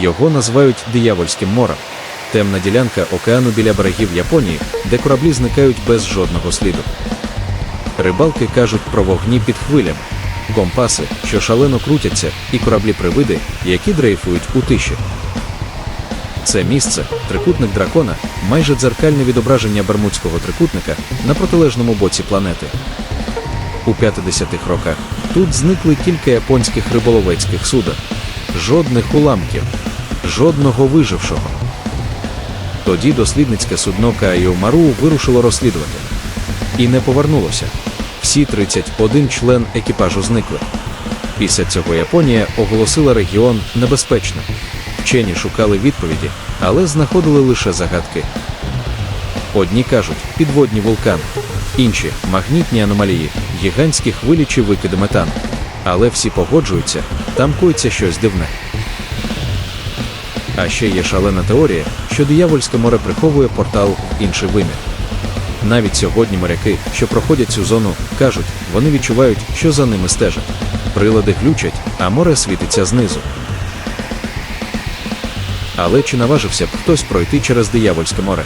Його називають диявольським морем. Темна ділянка океану біля берегів Японії, де кораблі зникають без жодного сліду. Рибалки кажуть про вогні під хвилями, компаси, що шалено крутяться, і кораблі-привиди, які дрейфують у тиші. Це місце, трикутник дракона, майже дзеркальне відображення Бермудського трикутника на протилежному боці планети. У 50-х роках тут зникли кілька японських риболовецьких суден. Жодних уламків, жодного вижившого. Тоді дослідницьке судно Каїо Мару вирушило розслідувати. І не повернулося. Всі 31 член екіпажу зникли. Після цього Японія оголосила регіон небезпечним. Вчені шукали відповіді, але знаходили лише загадки. Одні кажуть підводні вулкани, інші магнітні аномалії, гігантські хвилі чи викиди метану. Але всі погоджуються, там коїться щось дивне. А ще є шалена теорія, що диявольське море приховує портал інший вимір. Навіть сьогодні моряки, що проходять цю зону, кажуть, вони відчувають, що за ними стежать. Прилади глючать, а море світиться знизу. Але чи наважився б хтось пройти через диявольське море?